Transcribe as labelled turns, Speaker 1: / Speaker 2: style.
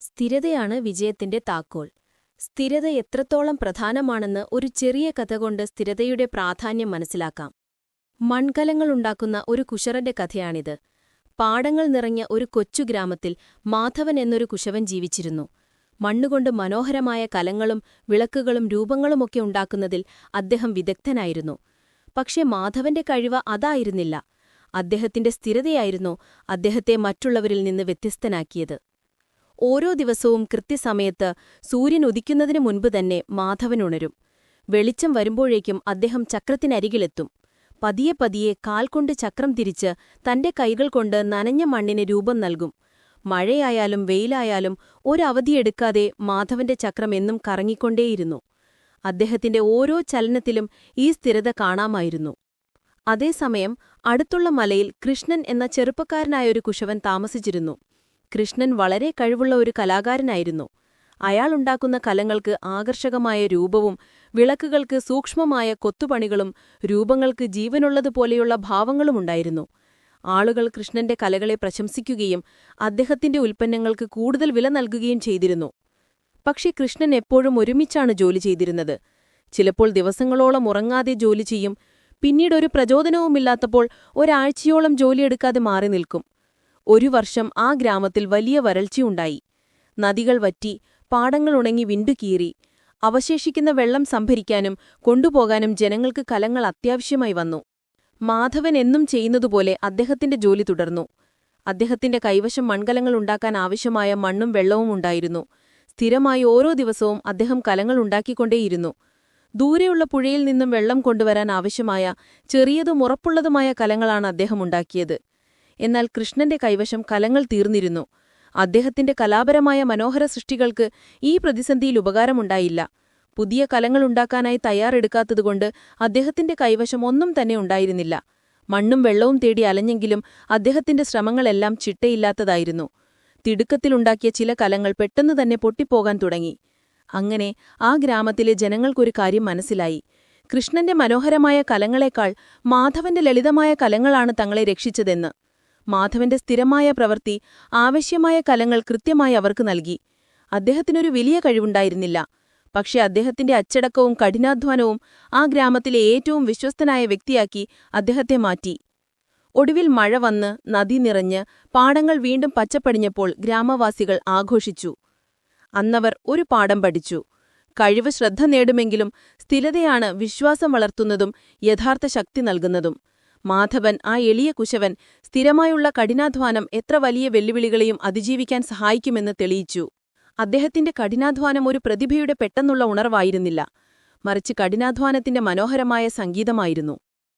Speaker 1: സ്ഥിരതയാണ് വിജയത്തിന്റെ താക്കോൽ. സ്ഥിരത എത്രത്തോളം പ്രധാനമാണെന്ന് ഒരു ചെറിയ കഥ കൊണ്ട് സ്ഥിരതയുടെ പ്രാധാന്യം മനസ്സിലാക്കാം. മൺകലങ്ങളുണ്ടാക്കുന്ന ഒരു കുശറന്റെ കഥയാണിത്. പാടങ്ങൾ നിറഞ്ഞ ഒരു കൊച്ചു ഗ്രാമത്തിൽ മാധവൻ എന്നൊരു കുശവൻ ജീവിച്ചിരുന്നു. മണ്ണുകൊണ്ട് മനോഹരമായ കലങ്ങളും വിളക്കുകളും രൂപങ്ങളുമൊക്കെ ഉണ്ടാക്കുന്നതിൽ അദ്ദേഹം വിദഗ്ധനായിരുന്നു. പക്ഷേ മാധവന്റെ കഴിവ് അതായിരുന്നില്ല. അദ്ദേഹത്തിന്റെ സ്ഥിരതയായിരുന്നു അദ്ദേഹത്തെ മറ്റുള്ളവരിൽ നിന്ന് വ്യത്യസ്തനാക്കിയത്. ഓരോ ദിവസവും കൃത്യസമയത്ത് സൂര്യൻ ഉദിക്കുന്നതിനു മുൻപ് തന്നെ മാധവൻ ഉണരും വെളിച്ചം വരുമ്പോഴേക്കും അദ്ദേഹം ചക്രത്തിനരികിലെത്തും. പതിയെ പതിയെ കാൽ കൊണ്ട് ചക്രം തിരിച്ച് തന്റെ കൈകൾ കൊണ്ട് നനഞ്ഞ മണ്ണിന് രൂപം നൽകും. മഴയായാലും വെയിലായാലും ഒരവധിയെടുക്കാതെ മാധവന്റെ ചക്രം എന്നും കറങ്ങിക്കൊണ്ടേയിരുന്നു. അദ്ദേഹത്തിന്റെ ഓരോ ചലനത്തിലും ഈ സ്ഥിരത കാണാമായിരുന്നു. അതേസമയം അടുത്തുള്ള മലയിൽ കൃഷ്ണൻ എന്ന ചെറുപ്പക്കാരനായൊരു കുശവൻ താമസിച്ചിരുന്നു. കൃഷ്ണൻ വളരെ കഴിവുള്ള ഒരു കലാകാരനായിരുന്നു. അയാളുണ്ടാക്കുന്ന കലങ്ങൾക്ക് ആകർഷകമായ രൂപവും വിളക്കുകൾക്ക് സൂക്ഷ്മമായ കൊത്തുപണികളും രൂപങ്ങൾക്ക് ജീവനുള്ളതുപോലെയുള്ള ഭാവങ്ങളുമുണ്ടായിരുന്നു ആളുകൾ കൃഷ്ണന്റെ കലകളെ പ്രശംസിക്കുകയും അദ്ദേഹത്തിന്റെ ഉൽപ്പന്നങ്ങൾക്ക് കൂടുതൽ വില നൽകുകയും ചെയ്തിരുന്നു. പക്ഷേ കൃഷ്ണൻ എപ്പോഴും ഒരുമിച്ചാണ് ജോലി ചെയ്തിരുന്നത്. ചിലപ്പോൾ ദിവസങ്ങളോളം ഉറങ്ങാതെ ജോലി ചെയ്യും പിന്നീടൊരു പ്രചോദനവുമില്ലാത്തപ്പോൾ ഒരാഴ്ചയോളം ജോലിയെടുക്കാതെ മാറി നിൽക്കും. ഒരു വർഷം ആ ഗ്രാമത്തിൽ വലിയ വരൾച്ചയുണ്ടായി. നദികൾ വറ്റി പാടങ്ങൾ ഉണങ്ങി വിണ്ടുകീറി അവശേഷിക്കുന്ന വെള്ളം സംഭരിക്കാനും കൊണ്ടുപോകാനും ജനങ്ങൾക്ക് കലങ്ങൾ അത്യാവശ്യമായി വന്നു. മാധവൻ എന്നും ചെയ്യുന്നതുപോലെ അദ്ദേഹത്തിന്റെ ജോലി തുടർന്നു. അദ്ദേഹത്തിന്റെ കൈവശം മൺകലങ്ങൾ ഉണ്ടാക്കാൻ ആവശ്യമായ മണ്ണും വെള്ളവും ഉണ്ടായിരുന്നു. സ്ഥിരമായി ഓരോ ദിവസവും അദ്ദേഹം കലങ്ങൾ ഉണ്ടാക്കിക്കൊണ്ടേയിരുന്നു. ദൂരെയുള്ള പുഴയിൽ നിന്നും വെള്ളം കൊണ്ടുവരാൻ ആവശ്യമായ ചെറിയതും ഉറപ്പുള്ളതുമായ കലങ്ങളാണ് അദ്ദേഹം ഉണ്ടാക്കിയത്. എന്നാൽ കൃഷ്ണന്റെ കൈവശം കലങ്ങൾ തീർന്നിരുന്നു. അദ്ദേഹത്തിന്റെ കലാപരമായ മനോഹര സൃഷ്ടികൾക്ക് ഈ പ്രതിസന്ധിയിൽ ഉപകാരമുണ്ടായില്ല. പുതിയ കലങ്ങളുണ്ടാക്കാനായി തയ്യാറെടുക്കാത്തതുകൊണ്ട് അദ്ദേഹത്തിന്റെ കൈവശം ഒന്നും തന്നെ ഉണ്ടായിരുന്നില്ല. മണ്ണും വെള്ളവും തേടി അലഞ്ഞെങ്കിലും അദ്ദേഹത്തിന്റെ ശ്രമങ്ങളെല്ലാം ചിട്ടയില്ലാത്തതായിരുന്നു. തിടുക്കത്തിലുണ്ടാക്കിയ ചില കലങ്ങൾ പെട്ടെന്ന് തന്നെ പൊട്ടിപ്പോകാൻ തുടങ്ങി. അങ്ങനെ ആ ഗ്രാമത്തിലെ ജനങ്ങൾക്കൊരു കാര്യം മനസ്സിലായി. കൃഷ്ണന്റെ മനോഹരമായ കലങ്ങളെക്കാൾ മാധവന്റെ ലളിതമായ കലങ്ങളാണ് തങ്ങളെ രക്ഷിച്ചതെന്ന്. മാധവന്റെ സ്ഥിരമായ പ്രവൃത്തി ആവശ്യമായ കലങ്ങൾ കൃത്യമായി അവർക്ക് നൽകി. അദ്ദേഹത്തിനൊരു വലിയ കഴിവുണ്ടായിരുന്നില്ല. പക്ഷേ അദ്ദേഹത്തിന്റെ അച്ചടക്കവും കഠിനാധ്വാനവും ആ ഗ്രാമത്തിലെ ഏറ്റവും വിശ്വസ്തനായ വ്യക്തിയാക്കി അദ്ദേഹത്തെ മാറ്റി. ഒടുവിൽ മഴ വന്ന് നദി നിറഞ്ഞ് പാടങ്ങൾ വീണ്ടും പച്ചപ്പടിഞ്ഞപ്പോൾ ഗ്രാമവാസികൾ ആഘോഷിച്ചു. അന്നവർ ഒരു പാഠം പഠിച്ചു. കഴിവ് ശ്രദ്ധ നേടുമെങ്കിലും സ്ഥിരതയാണ് വിശ്വാസം വളർത്തുന്നതും യഥാർത്ഥ ശക്തി നൽകുന്നതും. മാധവൻ ആ എളിയ കുശവൻ സ്ഥിരമായുള്ള കഠിനാധ്വാനം എത്ര വലിയ വെല്ലുവിളികളെയും അതിജീവിക്കാൻ സഹായിക്കുമെന്ന് തെളിയിച്ചു. അദ്ദേഹത്തിന്റെ കഠിനാധ്വാനം ഒരു പ്രതിഭയുടെ പെട്ടെന്നുള്ള ഉണർവായിരുന്നില്ല. മറിച്ച് കഠിനാധ്വാനത്തിന്റെ മനോഹരമായ സംഗീതമായിരുന്നു.